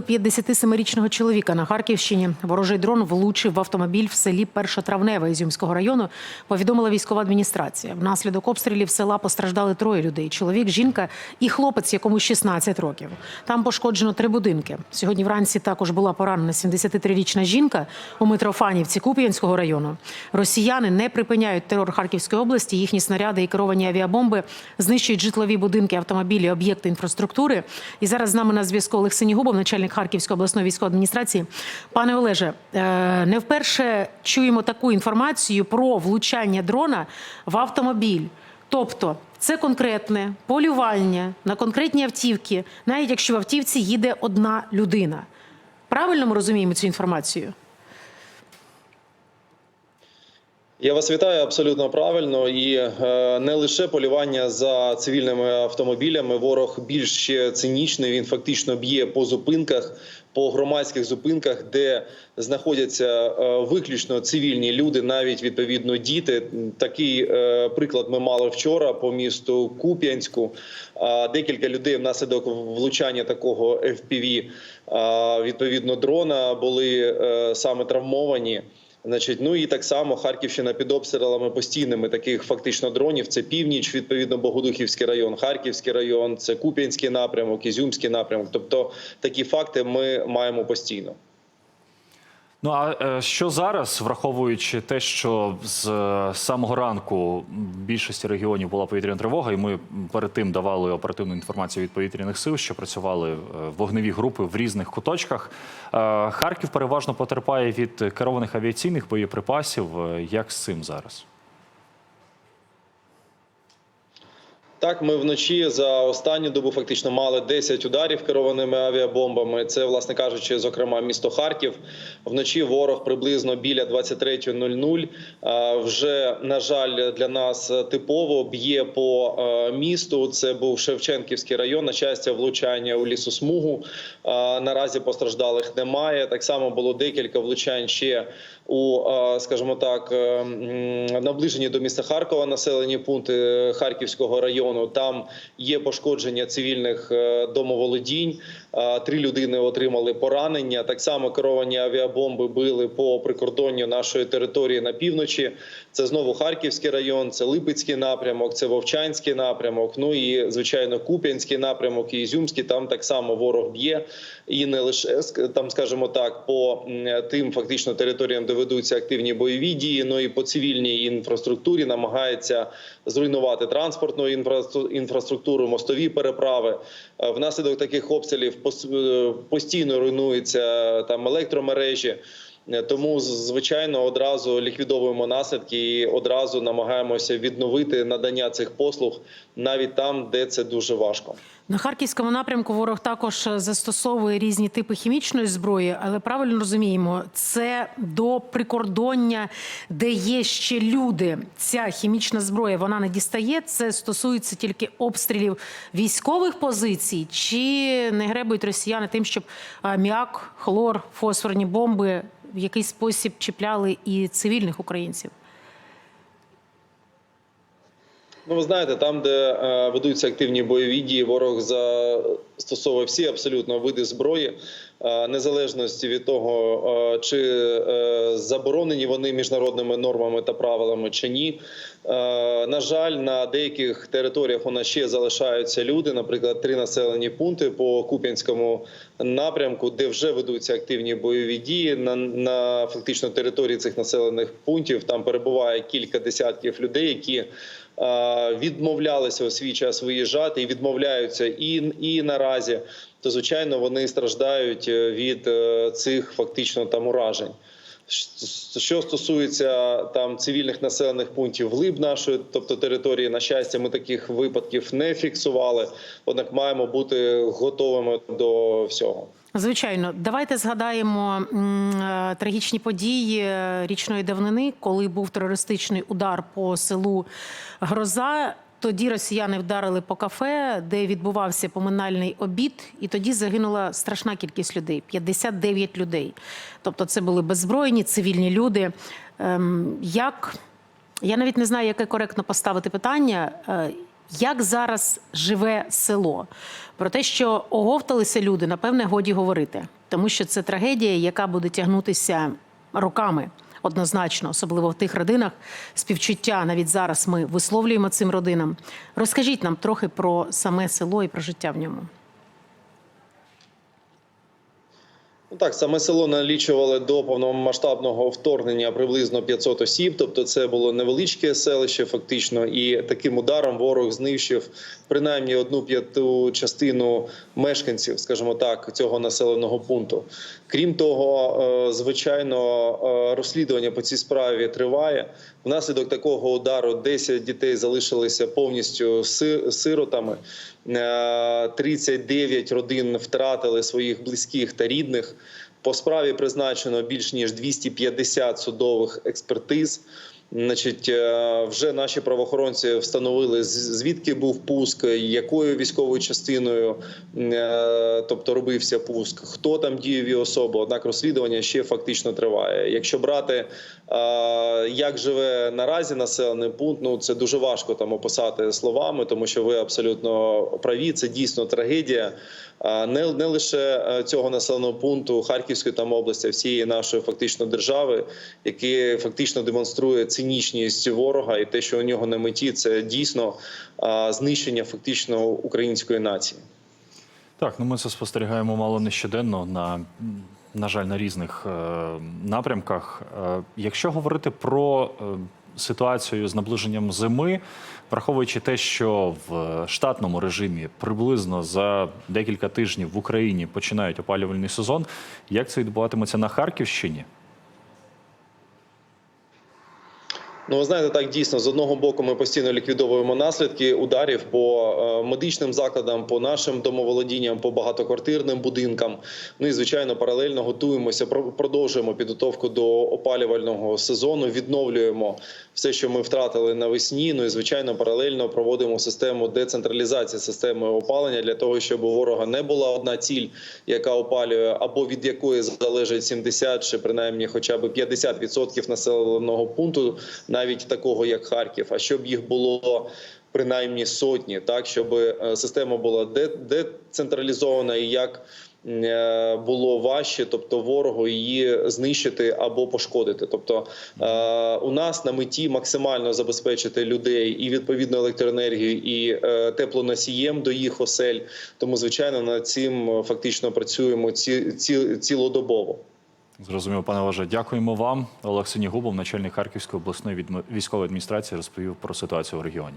Вбили 57-річного чоловіка на Харківщині. Ворожий дрон влучив в автомобіль в селі Першотравневе Ізюмського району. Повідомила військова адміністрація. Внаслідок обстрілів села постраждали троє людей: чоловік, жінка і хлопець, якому 16 років. Там пошкоджено три будинки. Сьогодні вранці також була поранена 73-річна жінка у Митрофанівці Куп'янського району. Росіяни не припиняють терор Харківської області. Їхні снаряди і керовані авіабомби знищують житлові будинки, автомобілі, об'єкти інфраструктури. І зараз з нами на зв'язку Олег Синігубов, начальник Харківської обласної військової адміністрації. Пане Олеже, е, не вперше чуємо таку інформацію про влучання дрона в автомобіль. Тобто це конкретне полювання на конкретні автівки, навіть якщо в автівці їде одна людина. Правильно ми розуміємо цю інформацію? Я вас вітаю абсолютно правильно. І е, не лише полювання за цивільними автомобілями. Ворог більш цинічний. Він фактично б'є по зупинках, по громадських зупинках, де знаходяться е, виключно цивільні люди, навіть відповідно діти. Такий е, приклад ми мали вчора по місту Куп'янську. Е, Декілька людей внаслідок влучання такого FPV, е, відповідно дрона, були е, саме травмовані. Значить, ну і так само Харківщина під обстрілами постійними таких фактично дронів. Це північ, відповідно, Богодухівський район, Харківський район, це Куп'янський напрямок, Ізюмський напрямок. Тобто такі факти ми маємо постійно. Ну а е, що зараз, враховуючи те, що з е, самого ранку в більшості регіонів була повітряна тривога, і ми перед тим давали оперативну інформацію від повітряних сил, що працювали е, вогневі групи в різних куточках. Харків переважно потерпає від керованих авіаційних боєприпасів. Як з цим зараз? Так, ми вночі за останню добу фактично мали 10 ударів керованими авіабомбами. Це, власне кажучи, зокрема, місто Харків. Вночі ворог приблизно біля 23.00. А, Вже на жаль для нас типово б'є по місту. Це був Шевченківський район. На щастя, влучання у лісосмугу. Наразі постраждалих немає. Так само було декілька влучань ще у, скажімо так, е, наближені до міста Харкова населені пункти Харківського району. Там є пошкодження цивільних е, домоволодінь. Три людини отримали поранення. Так само керовані авіабомби били по прикордонню нашої території на півночі. Це знову Харківський район, це Липецький напрямок, це Вовчанський напрямок. Ну і звичайно Куп'янський напрямок і Ізюмський. Там так само ворог б'є, і не лише там, скажімо так, по тим фактично територіям, де ведуться активні бойові дії. Ну і по цивільній інфраструктурі намагається зруйнувати транспортну інфраструктуру, мостові переправи. Е, Внаслідок таких обстрілів постійно руйнуються там електромережі. Тому звичайно одразу ліквідовуємо наслідки і одразу намагаємося відновити надання цих послуг навіть там, де це дуже важко. На харківському напрямку ворог також застосовує різні типи хімічної зброї, але правильно розуміємо, це до прикордоння, де є ще люди. Ця хімічна зброя вона не дістає. Це стосується тільки обстрілів військових позицій, чи не гребують росіяни тим, щоб аміак, хлор, фосфорні бомби в якийсь спосіб чіпляли і цивільних українців. Ну, ви знаєте, там, де е, ведуться активні бойові дії, ворог застосовує всі абсолютно види зброї, е, незалежності від того, е, чи е, заборонені вони міжнародними нормами та правилами чи ні. Е, на жаль, на деяких територіях у нас ще залишаються люди, наприклад, три населені пункти по Куп'янському напрямку, де вже ведуться активні бойові дії. На, на фактично території цих населених пунктів там перебуває кілька десятків людей, які відмовлялися у свій час виїжджати і відмовляються і, і наразі, то звичайно вони страждають е, від е, цих фактично там уражень. Що стосується там цивільних населених пунктів глиб нашої, тобто території, на щастя, ми таких випадків не фіксували однак маємо бути готовими до всього. Звичайно, давайте згадаємо е, трагічні події е, річної давнини, коли був терористичний удар по селу Гроза. Тоді росіяни вдарили по кафе, де відбувався поминальний обід, і тоді загинула страшна кількість людей 59 людей. Тобто, це були беззбройні цивільні люди. Ем, Як я навіть не знаю, яке коректно поставити питання. е, Як зараз живе село? Про те, що оговталися люди, напевне, годі говорити, тому що це трагедія, яка буде тягнутися роками. Однозначно, особливо в тих родинах, співчуття навіть зараз ми висловлюємо цим родинам. Розкажіть нам трохи про саме село і про життя в ньому. Ну так, саме село налічували до повномасштабного вторгнення приблизно 500 осіб. Тобто, це було невеличке селище, фактично, і таким ударом ворог знищив принаймні одну п'яту частину мешканців, скажімо так, цього населеного пункту. Крім того, е, звичайно, е, розслідування по цій справі триває. Внаслідок такого удару 10 дітей залишилися повністю сиротами. Е, 39 родин втратили своїх близьких та рідних. По справі призначено більш ніж 250 судових експертиз. Значить, е, вже наші правоохоронці встановили звідки був пуск, якою військовою частиною, е, тобто робився пуск, хто там діяв і особи. Однак розслідування ще фактично триває. Якщо брати, е, як живе наразі населений пункт, ну це дуже важко там описати словами, тому що ви абсолютно праві. Це дійсно трагедія. Не, не лише цього населеного пункту Харківської там області, а всієї нашої фактично держави, який фактично демонструє цинічність ворога, і те, що у нього на меті, це дійсно знищення фактично української нації. Так, ну ми це спостерігаємо мало не щоденно на, на жаль, на різних е, напрямках. Е, якщо говорити про е, ситуацію з наближенням зими, враховуючи те, що в штатному режимі приблизно за декілька тижнів в Україні починають опалювальний сезон, як це відбуватиметься на Харківщині? Ну, ви знаєте, так дійсно з одного боку ми постійно ліквідовуємо наслідки ударів по е, медичним закладам, по нашим домоволодінням, по багатоквартирним будинкам. Ну і звичайно, паралельно готуємося, про- продовжуємо підготовку до опалювального сезону. Відновлюємо все, що ми втратили навесні. Ну і звичайно, паралельно проводимо систему децентралізації системи опалення для того, щоб у ворога не була одна ціль, яка опалює, або від якої залежить 70 чи принаймні хоча б 50% населеного пункту, навіть такого як Харків, а щоб їх було. Принаймні сотні, так щоб е, система була де- децентралізована і як е, було важче, тобто ворогу її знищити або пошкодити. Тобто е, у нас на меті максимально забезпечити людей і відповідно електроенергію, і теплоносієм до їх осель. Тому звичайно над цим фактично працюємо ці, ці, цілодобово. Зрозуміло, пане Олеже, дякуємо вам. Олег Синігубов, начальник Харківської обласної військової адміністрації, розповів про ситуацію в регіоні.